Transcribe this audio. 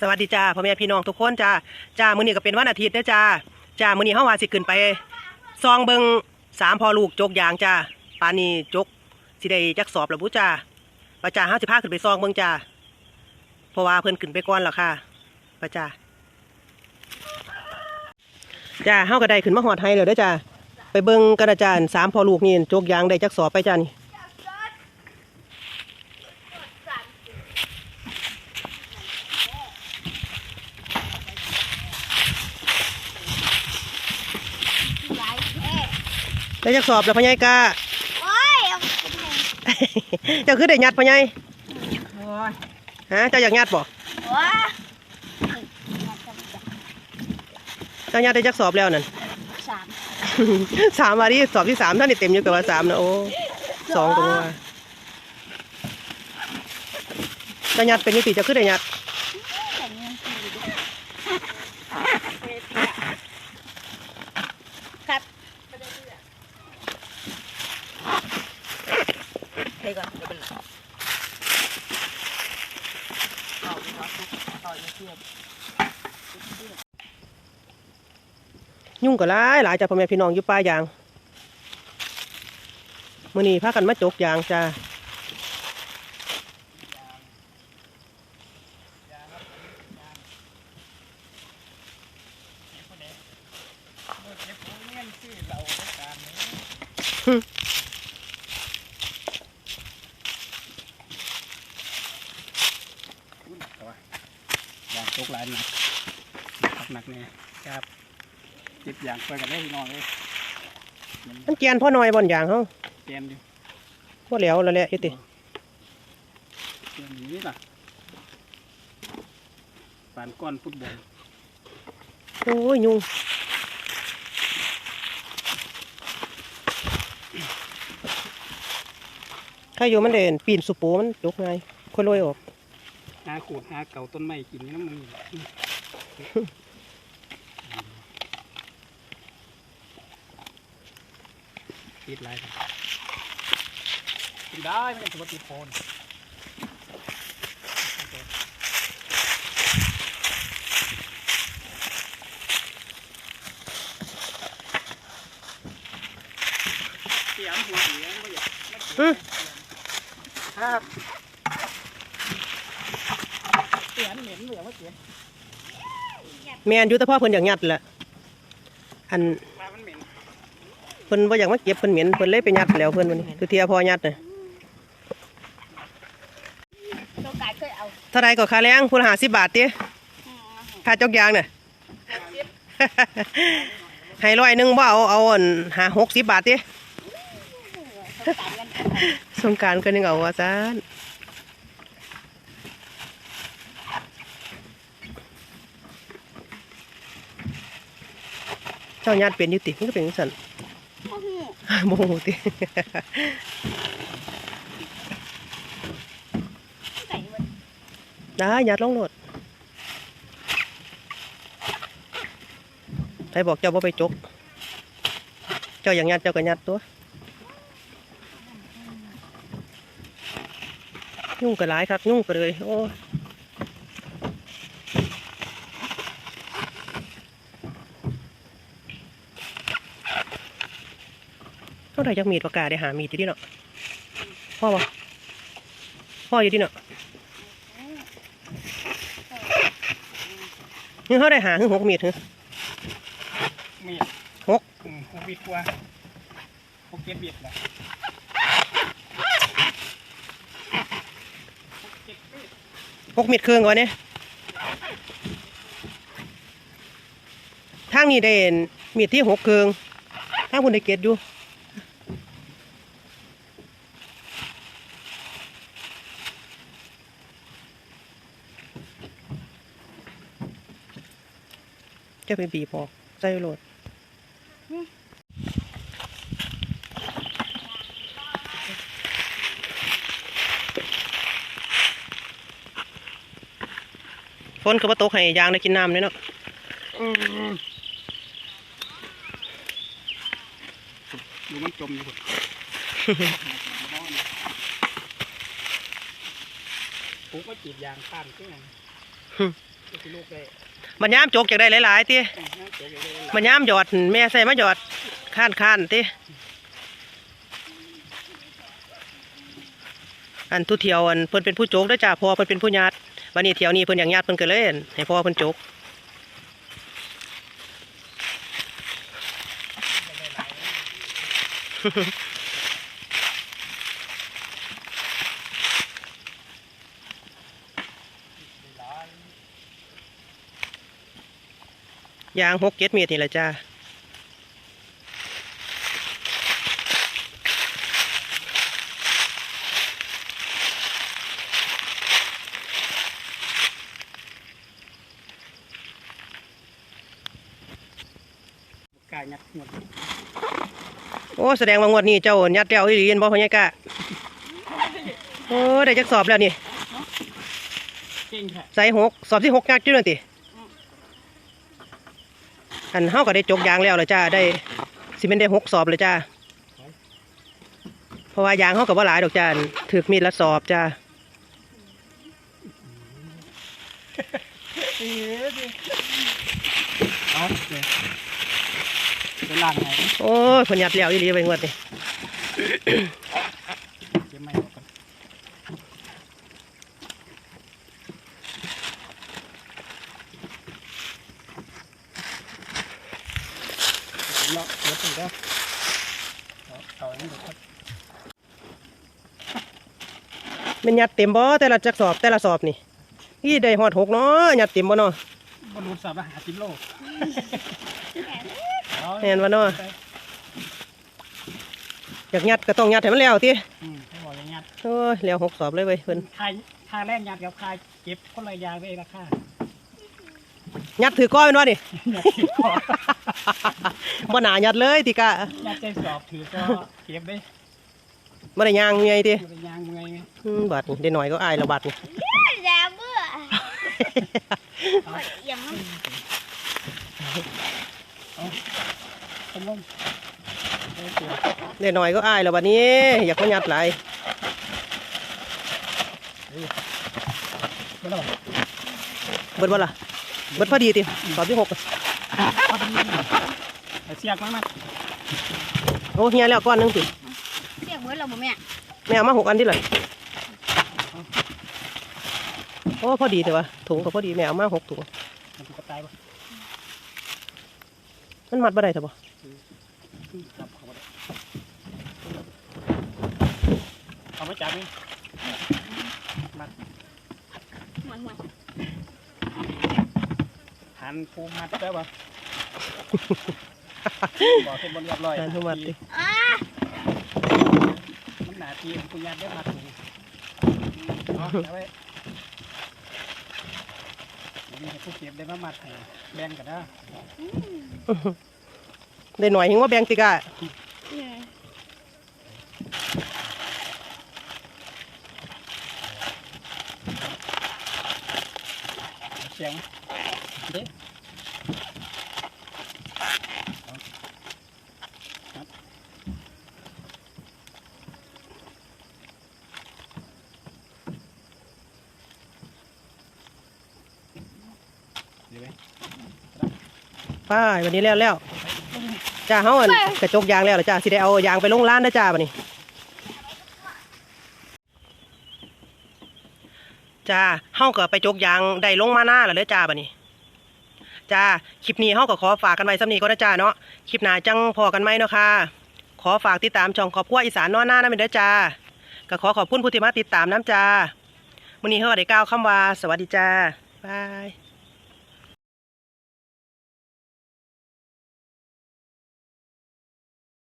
สวัสดีจ้าพ่อแม่พี่น้องทุกคนจ้าจ้ามื้อนี้ก็เป็นวันอาทิตย์เด้อจ้าจ้ามื้อนี้เฮาว่าสิขึ้นไปซองเบิงสามพอลูกจกยางจ้าปานี้จกสิได้จักสอบแล้วบุจ้าป้าจ้าเฮาสิพาขึ้นไปซองเบิงจ้าเพราะว่าเพิ่นขึ้นไปก่อนแล้วค่ะป้าจ้าจ้าเฮาก็ได้ขึ้นมาฮอดไฮแล้วเด้อจ้าไปเบิงกันอาจารย์สามพอลูกนี่จกยางได้จักสอบไปจ้านี่ หลายแค่ ได้จักสอบแล้วพ่อใหญ่กาโอ้ยเอาไปไหนเจ้าคือได้ยัดพ่อใหญ่โอ้ยฮะเจ้าอยากยัดบ่ว้าเจ้ายัดได้จักสอบแล้วนั่น สามสามวันนี้สอบที่สามท่านนี่เต็มอยู่กับว่าสามนะโอ้สองตรงว่าเจ้ายัดเป็นนิติเจ้าคือได้ยัด แต่เงินสี่ดิครับไปก่อนเดี๋ยวเป็นไรเอาไปก่อนต่อยไม่เชื่อ ยุ่งกับหลายหลายจ้าพ่อแม่พี่น้องอยู่ป่ายางมื้อนี้พากันมาจกยางจ้าอย่างตกหลายหนักหนักหนักเนี่ยครับ เจ็บอย่างไปกันได้พี่น้องเลยมันมันเกียนพ่อน้อยบ่อนยางเฮาเกมอยู่บ่แล้วแล้วแหละอยู่ติเกมนี้ล่ะปานก้อนฟุตบอลโอ้ยยุ่งใครอยู่มันเด่นปีนสุปูมันจกง่ายค่อยลอยออกหาขูดหาเก่าต้นไม้กินนี่น้ำมัน ติดลายกันกินได้ไม่ต้องถือว่าติดโคนเสียงหัวเสียงไม่อยากไม่เสียงอืมครับเสียงเหม็นเหลือว่าเสียงแม่นอยู่แต่พ่อเพิ่นอยากยัดแหละอันมามัน เพิ่นบ่าอยากมาเก็บเพิ่นเหม็นเพิ่นเลยไปยัดแล้วเพิ่นวันนี้คือเทียพอยัดน่ะตัวกายเคยเอาเท่าไรก็ค่าแรงพุ่น50บาทติอืมค่าจกยางน่ะให้ร้อยหนึงบ่าเอาเอาอันหา60บาทติต้องการกันสงการก็นึงเอาว่าซันเจ้ายัดเป็นอยู่ติมันก็เป็นจัน โอ้โหบ่ฮู้ติใส่มันได้ยัดลงโลดใครบอกเจ้าบ่าไปจก เจ้าอย่างยัดเจ้าก็ยัดตัว ยุ่งก็หลายครับ ยุ่งก็เลย โอ้ยต้อง ได้จักมีดปากกาได้หามีดอยู่ดิเนาะพ่อบ่พ่ออยู่ดิเนาะนี่เขาได้หาถึงหกเมตรเหรอมีดหกอืมหกบิดกว่าหกเจ็ดบิดละหกเจ็ดบิดหกเมตรครึ่งก่อนเนี่ยทางนี้ได้เห็นมีดที่หกครึ่งทางคุณได้เกตอยู่ จะไปบีบออกใส่โหลดฝนก็บ่ตกให้ยางได้กินน้ำเลยเนาะดูมันจมอยู่ปุ๊กก็จีบยางข้ามเครื่องที่ลูกได้ มันย่ามจกจากได้หลายๆติน้ำเสียเลยมันย่ามหยอดแม่ใส่มาหยอดข้านข้านๆติอันทุเที่ยวอันเพิ่นเป็นผู้โจกเด้อจ้าพ่อเพิ่นเป็นผู้ญาติวันนี้เที่ยวนี้เพิ่นอย่างญาติเพิ่นก็เลยอั่นให้พ่อเพิ่นโจก ยางหกเจ็ดเมตรนี่แหละจ้ากายยัดหมดโอ้แสดงว่างวดนี้เจ้ายัดเดียวอีหลีเห็นบ่พ่อใหญ่กะโอ้ได้จักสอบแล้วนี่เก่งค่ะใส่หกสอบที่หกยักอยู่นั่นติ อันเฮาก็ได้จกยางแล้วละจ้าได้สิเป็นได้หกสอบเลยจ้าเพราะว่ายางเฮาก็บ่หลายดอกจ้าอันถือมีดละสอบจ้าเอ๊ะดิเอาเลยเป็นล่างไหนโอ้ยเพิ่นยัดแล้วอีหลีไปงวดนี่ เดี๋ยวไม่ออกกันเนาะเดี๋ยวถึงแล้วเอาเอาอันนี้เดี๋ยวก่อน แมันยัดเต็มบ่แต่ละจักสอบแต่ละสอบนี่นี่ได้ฮอดหกเนาะยัดเต็มบ่เนาะบอลลูนสามารถหาสิบโลแม่นบ่เนาะอยากยัดก็ต้องยัดให้มันแล้วติอืมให้บอกอย่างงัดโอ้ยแล้วหกสอบเลยเว้ยเพิ่นค่าค่าแรกยัดกับค่าเก็บคนละอยางไปราคายัดถือก้อยแม่นบ่นี่ยัดสิบคอบ่น่ายัดเลยติกะยัดใจสอบถือก็เก็บได้บ่ ได้ย่างไงติอยู่ในยางเมื่อยไงอืมบัดนี่ได้หน่อยก็อายและบัดนี่อย่าเบื่ออย่ามันตำลงเอาเสียได้หน่อยก็อายและบัดนี้อยากมายัดหลายไม่ต้องเบิดบ่ล่ะเบิดพอดีติสอบที่หกอะเอาไปนี่เอาเสียกมามาโอ้เฮียแล้วก้อนหนึงติเสียงเห มือนเราบ่แม่แม่เอามาหกอันดิล่ะโอ้พอดีแต่ว่าถุงก็พอดีแม่เอามาหกถุงมันถูกกระตายปะมันมัดบ่ได้แต่บ่ครับเขาบ่ได้เอามาจับนี่มัดเหมือนเหมือนหันภูมิมัดได้ปะบอกเส้นบนเรียบร้อยการทุมัดติอ่า มันหนาทีคุณยายได้มัดถูกเอาเอาไว้เดี๋ยวนี้ให้ผู้เก็บได้มามัดให้แบ่งกันนะได้หน่อยเห็นว่าแบ่งติกะเสียงเด้ครับเดี๋ยวไปไป้ายวันนี้แล้วแล้วจ้าเฮาอันกระจกยางแล้วล่ะจ้าสิได้เอายางไปลงร้านนะจ้าบัดนี้จ้าเฮาก็ไปจกยางได้ลงมาหน้าแล้วเด้อจ้าบัดนี้จ้าคลิปนี้เฮาก็ขอฝากกันไว้สำนี้ก็นะจ้าเนาะคลิปหน้าจังพอกันไหมเนาะค่ะขอฝากติดตามช่องครอบครัวอีสานนอนหน้านะเด้อจ้าก็ขอขอบคุณผู้ที่มาติดตามน้ำจ้ามื้อนี้เฮาก็ได้กล่าวคำว่า สวัสดีจ้าบาย